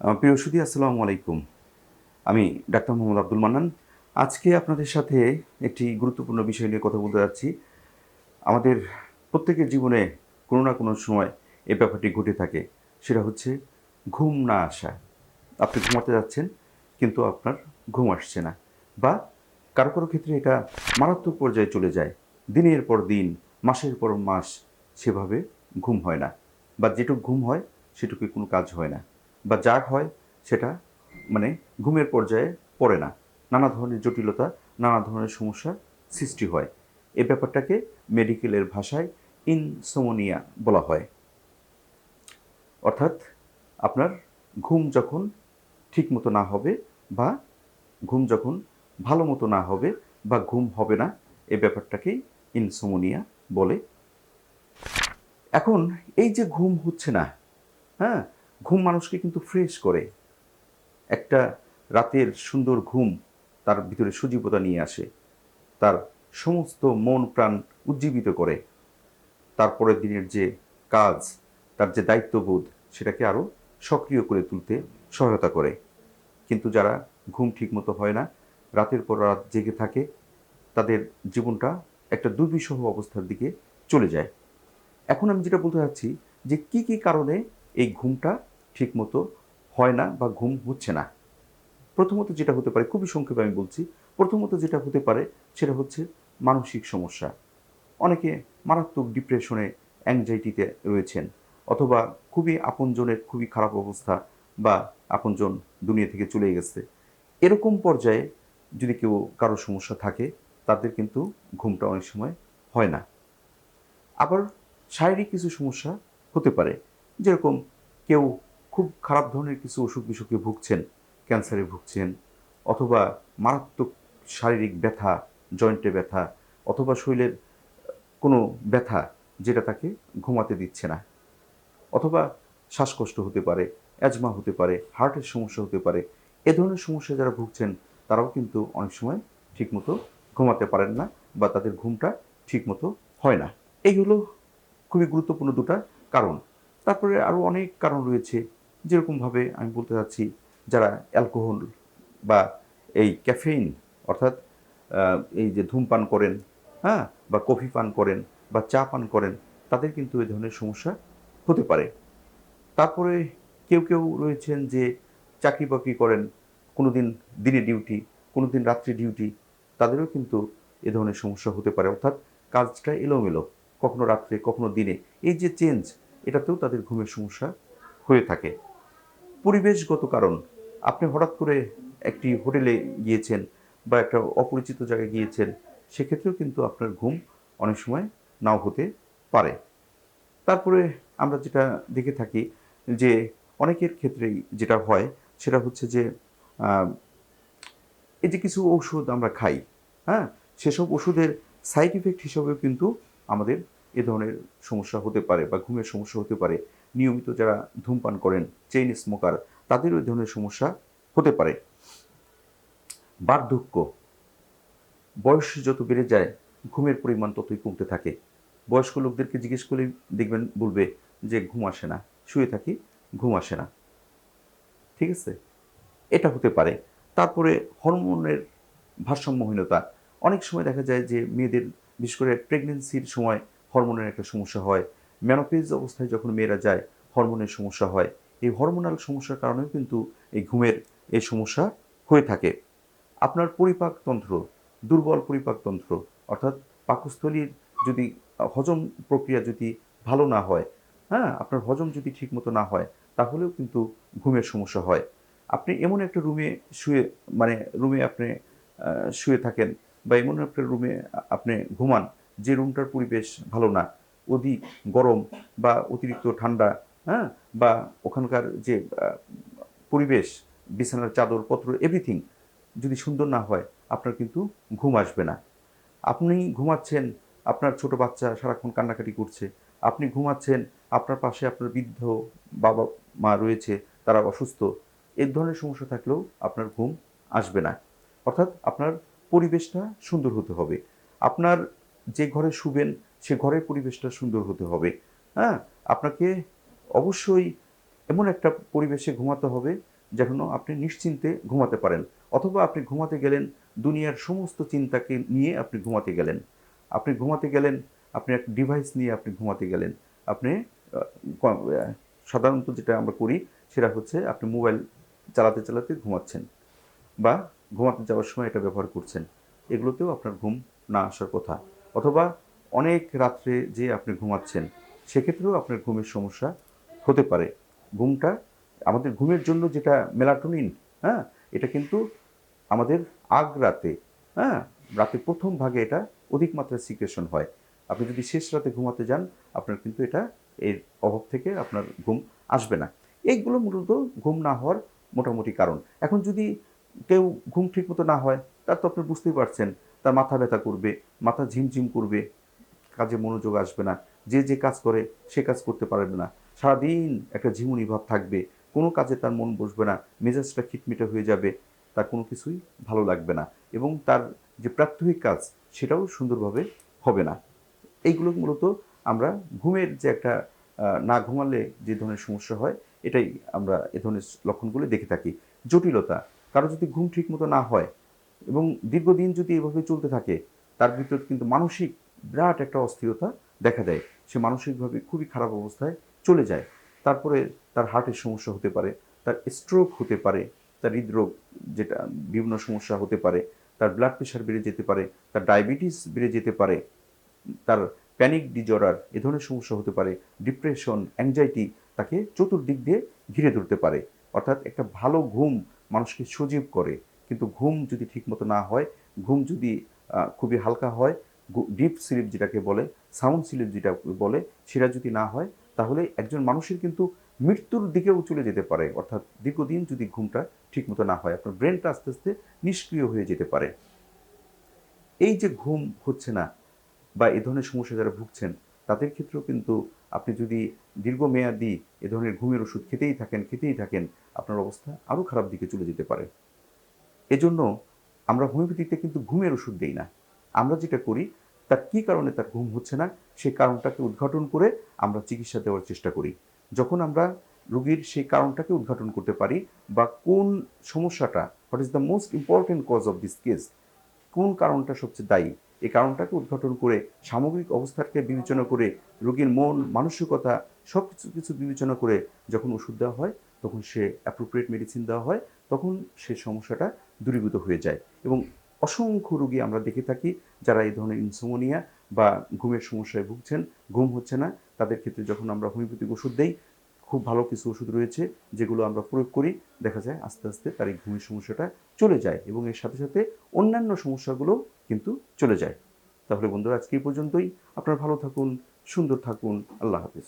প্রিয় সুদী আসসালামু আলাইকুম। আমি ডাক্তার মোহাম্মদ আব্দুল মান্নান। আজকে আপনাদের সাথে একটি গুরুত্বপূর্ণ বিষয় নিয়ে কথা বলতে যাচ্ছি। আমাদের প্রত্যেকের জীবনে কোনো না কোনো সময় এই ব্যাপারটি ঘটে থাকে। সেটা হচ্ছে ঘুম না আসা। আপনি ঘুমাতে যাচ্ছেন, কিন্তু আপনার ঘুম আসছে না বা কারও কারও ক্ষেত্রে এটা মারাত্মক পর্যায়ে চলে যায়। দিনের পর দিন, মাসের পর মাস সেভাবে ঘুম হয় না বা যেটুকু ঘুম হয় সেটুকু কোনো কাজ হয় না। বা যা হয়, সেটা মানে ঘুমের পর্যায়ে পড়ে না। নানা ধরনের জটিলতা, নানা ধরনের সমস্যা সৃষ্টি হয়। এ ব্যাপারটাকে মেডিকেলের ভাষায় ইনসোমোনিয়া বলা হয়। অর্থাৎ আপনার ঘুম যখন ঠিক মতো না হবে বা ঘুম যখন ভালো মতো না হবে বা ঘুম হবে না, এ ব্যাপারটাকেই ইনসোমোনিয়া বলে। এখন এই যে ঘুম হচ্ছে না হ্যাঁ ঘুম মানুষকে কিন্তু ফ্রেশ করে। একটা রাতের সুন্দর ঘুম তার ভিতরে সজীবতা নিয়ে আসে। তার সমস্ত মন প্রাণ উজ্জীবিত করে। তারপরের দিনের যে কাজ, তার যে দায়িত্ববোধ, সেটাকে আরও সক্রিয় করে তুলতে সহায়তা করে। কিন্তু যারা ঘুম ঠিকমতো হয় না, রাতের পর রাত জেগে থাকে, তাদের জীবনটা একটা দুর্বিষহ অবস্থার দিকে চলে যায়। এখন আমি যেটা বলতে চাচ্ছি যে কি কি কারণে এই ঘুমটা ঠিকমতো হয় না বা ঘুম হচ্ছে না। প্রথমত যেটা হতে পারে, খুবই সংক্ষেপে আমি বলছি, প্রথমত যেটা হতে পারে সেটা হচ্ছে মানসিক সমস্যা। অনেকে মারাত্মক ডিপ্রেশনে অ্যাংজাইটিতে রয়েছেন অথবা খুবই আপনজনের খুবই খারাপ অবস্থা বা আপনজন দুনিয়া থেকে চলে গেছে। এরকম পর্যায়ে যদি কেউ কারও সমস্যা থাকে, তাদের কিন্তু ঘুমটা অনেক সময় হয় না। আবার শারীরিক কিছু সমস্যা হতে পারে, যেরকম কেউ খুব খারাপ ধরনের কিছু অসুখ বিসুখে ভুগছেন, ক্যান্সারে ভুগছেন, অথবা মারাত্মক শারীরিক ব্যথা, জয়েন্টে ব্যথা, অথবা শরীরের কোনো ব্যথা যেটা তাকে ঘুমাতে দিচ্ছে না, অথবা শ্বাসকষ্ট হতে পারে, অ্যাজমা হতে পারে, হার্টের সমস্যা হতে পারে, এ ধরনের সমস্যা যারা ভুগছেন, তারাও কিন্তু অনেক সময় ঠিকমতো ঘুমাতে পারেন না বা তাদের ঘুমটা ঠিকমতো হয় না। এই হলো খুবই গুরুত্বপূর্ণ দুটা কারণ। তারপরে আরও অনেক কারণ রয়েছে। যেরকমভাবে আমি বলতে চাচ্ছি, যারা অ্যালকোহল বা এই ক্যাফেইন, অর্থাৎ এই যে ধূমপান করেন হ্যাঁ বা কফি পান করেন, বা চা পান করেন, তাদের কিন্তু এই ধরনের সমস্যা হতে পারে। তারপরে কেউ কেউ রয়েছেন যে চাকরি বাকরি করেন কোনো দিন দিনে ডিউটি কোনো দিন রাত্রি ডিউটি, তাদেরও কিন্তু এ ধরনের সমস্যা হতে পারে। অর্থাৎ কাজটা এলোমেলো, কখনো রাত্রে, কখনো দিনে। এই যে চেঞ্জ, এটাতেও তাদের ঘুমের সমস্যা হয়ে থাকে। পরিবেশগত কারণ। আপনি হঠাৎ করে একটি হোটেলে গিয়েছেন বা একটা অপরিচিত জায়গায় গিয়েছেন, সেক্ষেত্রেও কিন্তু আপনার ঘুম অনেক সময় নাও হতে পারে। তারপরে আমরা যেটা দেখে থাকি যে অনেকের ক্ষেত্রেই যেটা হয়, সেটা হচ্ছে যে এই যে কিছু ঔষধ আমরা খাই হ্যাঁ? সেসব ওষুধের সাইড ইফেক্ট হিসাবেও কিন্তু আমাদের এ ধরনের সমস্যা হতে পারে বা ঘুমের সমস্যা হতে পারে। নিয়মিত যারা ধূমপান করেন চেইন স্মোকার তাদেরও এই ধরনের সমস্যা হতে পারে। বার্ধক্য। বয়স যত বেড়ে যায়, ঘুমের পরিমাণ ততই কমতে থাকে। বয়স্ক লোকদেরকে জিজ্ঞেস করলে দেখবেন, বলবে যে ঘুম আসে না, শুয়ে থাকি, ঘুম আসে না। ঠিক আছে? এটা হতে পারে। তারপরে হরমোনের ভারসাম্যহীনতা। অনেক সময় দেখা যায় যে মেয়েদের, বিশেষ করে প্রেগনেন্সির সময় হরমোনের একটা সমস্যা হয় ম্যানোপেজ অবস্থায় যখন মেয়েরা যায়, হরমোনের সমস্যা হয়। এই হরমোনাল সমস্যার কারণেও কিন্তু এই ঘুমের এই সমস্যা হয়ে থাকে। আপনার পরিপাকতন্ত্র দুর্বল পরিপাকতন্ত্র অর্থাৎ পাকস্থলীর যদি, হজম প্রক্রিয়া যদি ভালো না হয় হ্যাঁ আপনার হজম যদি ঠিকমতো না হয়, তাহলেও কিন্তু ঘুমের সমস্যা হয়। আপনি এমন একটা রুমে শুয়ে মানে রুমে আপনি শুয়ে থাকেন বা এমন একটা রুমে আপনি ঘুমান, যে রুমটার পরিবেশ ভালো না অধিক গরম বা অতিরিক্ত ঠান্ডা হ্যাঁ? বা ওখানকার যে পরিবেশ, বিছানার চাদর পত্র এভরিথিং যদি সুন্দর না হয়, আপনার কিন্তু ঘুম আসবে না। আপনি ঘুমাচ্ছেন, আপনার ছোট বাচ্চা সারাক্ষণ কান্নাকাটি করছে, আপনি ঘুমাচ্ছেন, আপনার পাশে আপনার বৃদ্ধ বাবা, মা রয়েছে, তারা অসুস্থ এই ধরনের সমস্যা থাকলেও আপনার ঘুম আসবে না। অর্থাৎ আপনার পরিবেশটা সুন্দর হতে হবে। আপনার যে ঘরে শুবেন সে ঘরের পরিবেশটা সুন্দর হতে হবে। হ্যাঁ? আপনাকে অবশ্যই এমন একটা পরিবেশে ঘুমাতে হবে যেন আপনি নিশ্চিন্তে ঘুমাতে পারেন। অথবা আপনি ঘুমাতে গেলেন, দুনিয়ার সমস্ত চিন্তাকে নিয়ে আপনি ঘুমাতে গেলেন। আপনি ঘুমাতে গেলেন, আপনি একটা ডিভাইস নিয়ে আপনি ঘুমাতে গেলেন। আপনি সাধারণত যেটা আমরা করি সেটা হচ্ছে আপনি মোবাইল চালাতে চালাতে ঘুমাচ্ছেন বা ঘুমাতে যাওয়ার সময় এটা ব্যবহার করছেন। এগুলোতেও আপনার ঘুম না আসার কথা। অথবা অনেক রাত্রে যে আপনি ঘুমাচ্ছেন, সেক্ষেত্রেও আপনার ঘুমের সমস্যা হতে পারে। ঘুমটা আমাদের ঘুমের জন্য যেটা মেলাটোনিন হ্যাঁ এটা কিন্তু আমাদের আগ রাতে হ্যাঁ রাতে প্রথম ভাগে এটা অধিক মাত্রায় সিক্রেশন হয়। আপনি যদি শেষ রাতে ঘুমাতে যান, আপনার কিন্তু এটা এর অভাব থেকে আপনার ঘুম আসবে না। এইগুলো মূলত ঘুম না হওয়ার মোটামুটি কারণ। এখন যদি কেউ ঘুম ঠিক মতো না হয়, তার তো আপনি বুঝতেই পারছেন, তার মাথা ব্যথা করবে, মাথা ঝিমঝিম করবে কাজে মনোযোগ আসবে না। যে যে কাজ করে, সে কাজ করতে পারবে না। সারাদিন একটা ঝিমুনি ভাব থাকবে। কোনো কাজে তার মন বসবে না। মেজাজটা খিটমিটে হয়ে যাবে। তার কোনো কিছুই ভালো লাগবে না। এবং তার যে প্রাত্যহিক কাজ, সেটাও সুন্দরভাবে হবে না। এইগুলো মূলত আমরা ঘুমের যে একটা না ঘুমালে যে ধরনের সমস্যা হয়, এটাই আমরা এ ধরনের লক্ষণগুলো দেখে থাকি। জটিলতা, কারও যদি ঘুম ঠিক মতো না হয় এবং দীর্ঘদিন যদি এভাবে চলতে থাকে, তার ভিতর কিন্তু মানসিক বিরাট একটা অস্থিরতা দেখা দেয়। সে মানসিকভাবে খুবই খারাপ অবস্থায় চলে যায়। তারপরে তার হার্টের সমস্যা হতে পারে, তার স্ট্রোক হতে পারে, তার হৃদরোগ যেটা বিভিন্ন সমস্যা হতে পারে, তার ব্লাড প্রেশার বেড়ে যেতে পারে, তার ডায়াবেটিস বেড়ে যেতে পারে, তার প্যানিক ডিজর্ডার এ ধরনের সমস্যা হতে পারে ডিপ্রেশন অ্যাংজাইটি তাকে চতুর্দিক দিয়ে ঘিরে ধরতে পারে। অর্থাৎ একটা ভালো ঘুম মানুষকে সজীব করে। কিন্তু ঘুম যদি ঠিকমতো না হয়, ঘুম যদি খুবই হালকা হয় ডিপ স্লিপ যেটাকে বলে সাউন্ড স্লিপ যেটা বলে, সেটা যদি না হয়, তাহলে একজন মানুষের কিন্তু মৃত্যুর দিকেও চলে যেতে পারে। অর্থাৎ দীর্ঘদিন যদি ঘুমটা ঠিকমতো না হয়, আপনার ব্রেনটা আস্তে আস্তে নিষ্ক্রিয় হয়ে যেতে পারে। এই যে ঘুম হচ্ছে না বা এ ধরনের সমস্যা যারা ভুগছেন, তাদের ক্ষেত্রেও কিন্তু আপনি যদি দীর্ঘমেয়াদী এ ধরনের ঘুমের ওষুধ খেতেই থাকেন খেতেই থাকেন, আপনার অবস্থা আরও খারাপ দিকে চলে যেতে পারে। এজন্য আমরা হোমিওপ্যাথিতে কিন্তু ঘুমের ওষুধ দেই না। আমরা যেটা করি, তার কী কারণে তার ঘুম হচ্ছে না, সেই কারণটাকে উদ্ঘাটন করে আমরা চিকিৎসা দেওয়ার চেষ্টা করি। যখন আমরা রোগীর সেই কারণটাকে উদ্ঘাটন করতে পারি বা কোন সমস্যাটা what is the most important cause of this case কোন কারণটা সবচেয়ে দায়ী, এই কারণটাকে উদ্ঘাটন করে, সামগ্রিক অবস্থাকে বিবেচনা করে, রোগীর মন, মানসিকতা সব কিছু কিছু বিবেচনা করে যখন ওষুধ দেওয়া হয়, তখন সে অ্যাপ্রোপ্রিয়েট মেডিসিন দেওয়া হয়, তখন সে সমস্যাটা দূরীভূত হয়ে যায় এবং অসংখ্য রোগী আমরা দেখে থাকি যারা এই ধরনের ইনসোমোনিয়া বা ঘুমের সমস্যায় ভুগছেন। ঘুম হচ্ছে না। তাদের ক্ষেত্রে যখন আমরা হোমিওপ্যাথিক ওষুধ দেই, খুব ভালো কিছু ওষুধ রয়েছে যেগুলো আমরা প্রয়োগ করি। দেখা যায় আস্তে আস্তে তার এই ঘুমের সমস্যাটা চলে যায় এবং এর সাথে সাথে অন্যান্য সমস্যাগুলো কিন্তু চলে যায়। তাহলে বন্ধুরা, আজকে এই পর্যন্তই। আপনারা ভালো থাকুন, সুন্দর থাকুন। আল্লাহ হাফিজ।